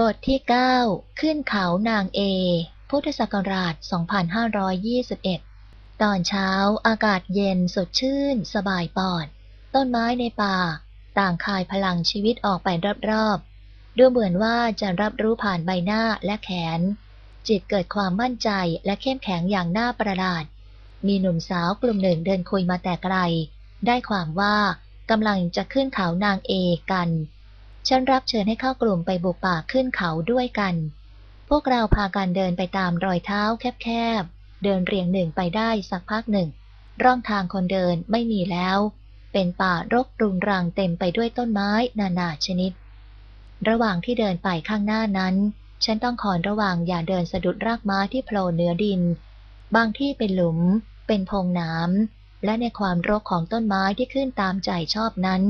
บทที่ 9 ขึ้นเขานางเอ พุทธศักราช 2521 ตอนเช้าอากาศเย็นสดชื่น สบายปอด ต้นไม้ในป่า ต่างคายพลังชีวิตออกไปรอบๆ ดูเหมือนว่าจะรับรู้ผ่านใบหน้าและแขน จิตเกิดความมั่นใจและเข้มแข็งอย่างน่าประหลาด มีหนุ่มสาวกลุ่มหนึ่งเดินคุยมาแต่ไกล ได้ความว่ากำลังจะขึ้นเขานางเอกัน ฉันรับเชิญให้เข้ากลุ่มไปบุกป่าขึ้นเขาด้วยกัน พวกเราพากันเดินไปตามรอยเท้าแคบๆ เดินเรียงหนึ่งไปได้สักพักหนึ่ง ร่องทางคนเดินไม่มีแล้ว เป็นป่ารกรุงรังเต็มไปด้วยต้นไม้นานาชนิด ระหว่างที่เดินไปข้างหน้านั้น ฉันต้องคอยระวังอย่าเดินสะดุดรากไม้ที่โผล่เหนือดิน บางที่เป็นหลุม เป็นพงน้ำและในความรกของต้นไม้ที่ขึ้นตามใจชอบนั้น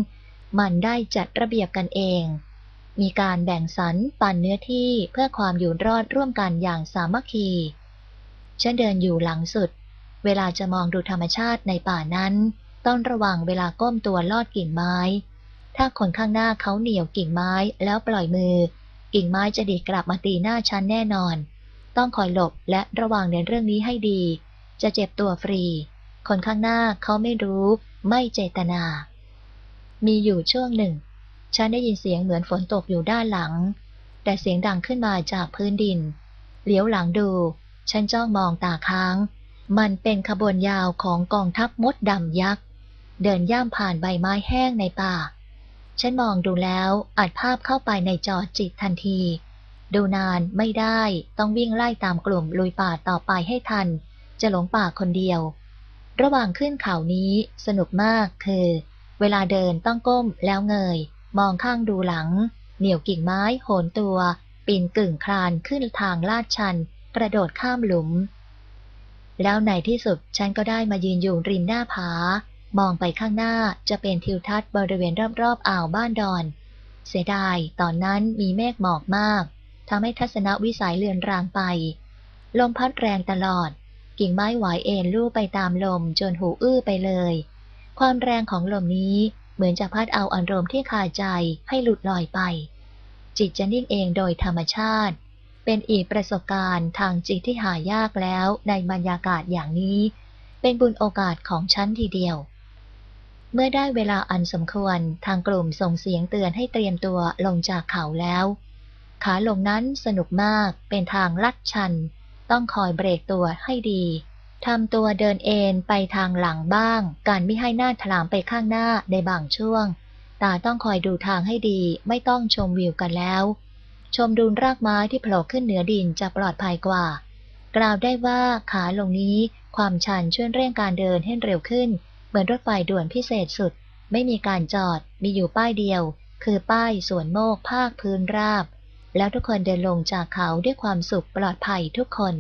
มันได้จัดระเบียบกันเอง มีการแบ่งสรรปันเนื้อที่เพื่อความอยู่รอดร่วมกันอย่างสามัคคี ฉันเดินอยู่หลังสุด เวลาจะมองดูธรรมชาติในป่านั้น ต้องระวังเวลาก้มตัวลอดกิ่งไม้ ถ้าคนข้างหน้าเขาเหนี่ยวกิ่งไม้แล้วปล่อยมือ กิ่งไม้จะดีดกลับมาตีหน้าฉันแน่นอน ต้องคอยหลบและระวังในเรื่องนี้ให้ดี จะเจ็บตัวฟรี คนข้างหน้าเขาไม่รู้ ไม่เจตนา มีอยู่ช่วงหนึ่ง ฉันได้ยินเสียงเหมือนฝนตกอยู่ด้านหลัง แต่เสียงดังขึ้นมาจากพื้นดิน เหลียวหลังดู ฉันจ้องมองตาค้าง มันเป็นขบวนยาวของกองทัพมดดำยักษ์ เดินย่ำผ่านใบไม้แห้งในป่า ฉันมองดูแล้วอัดภาพเข้าไปในจอจิตทันที ดูนานไม่ได้ต้องวิ่งไล่ตามกลุ่มลุยป่าต่อไปให้ทัน จะหลงป่าคนเดียว ระหว่างขึ้นเขานี้สนุกมากคือ เวลาเดินต้องก้มแล้วเงย มองข้างดูหลัง เหนี่ยวกิ่งไม้โหนตัว ปีนกึ่งคลานขึ้นทางลาดชัน กระโดดข้ามหลุม แล้วในที่สุดฉันก็ได้มายืนอยู่ริมหน้าผา มองไปข้างหน้าจะเป็นทิวทัศน์บริเวณรอบๆอ่าวบ้านดอน เสียดายตอนนั้นมีเมฆหมอกมากทำให้ทัศนวิสัยเลือนรางไป ลมพัดแรงตลอด กิ่งไม้ไหวเอ็นลู่ไปตามลมจนหูอื้อไปเลย ความแรงของลมนี้เหมือนจะพัดเอาอารมณ์ที่คาใจให้หลุดลอยไป จิตจะนิ่งเองโดยธรรมชาติ เป็นอีกประสบการณ์ทางจิตที่หายากแล้วในบรรยากาศอย่างนี้ เป็นบุญโอกาสของฉันทีเดียว เมื่อได้เวลาอันสมควรทางกลุ่มส่งเสียงเตือนให้เตรียมตัวลงจากเขาแล้ว ขาลงนั้นสนุกมากเป็นทางลัดชัน ต้องคอยเบรกตัวให้ดี ทำตัวเดินเอนไปทางหลังบ้าง การไม่ให้หน้าถลามไปข้างหน้าในบางช่วง ตาต้องคอยดูทางให้ดี ไม่ต้องชมวิวกันแล้ว ชมดูรากไม้ที่โผล่ขึ้นเหนือดินจะปลอดภัยกว่า กล่าวได้ว่าขาลงนี้ความชันช่วยเร่งการเดินให้เร็วขึ้น เหมือนรถไฟด่วนพิเศษสุด ไม่มีการจอด มีอยู่ป้ายเดียว คือป้ายสวนโมกภาคพื้นราบ แล้วทุกคนเดินลงจากเขาด้วยความสุขปลอดภัยทุกคน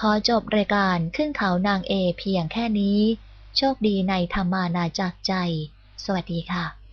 ขอจบรายการขึ้นเขานางเอเพียงแค่นี้ โชคดีในธรรมานาจากใจ สวัสดีค่ะ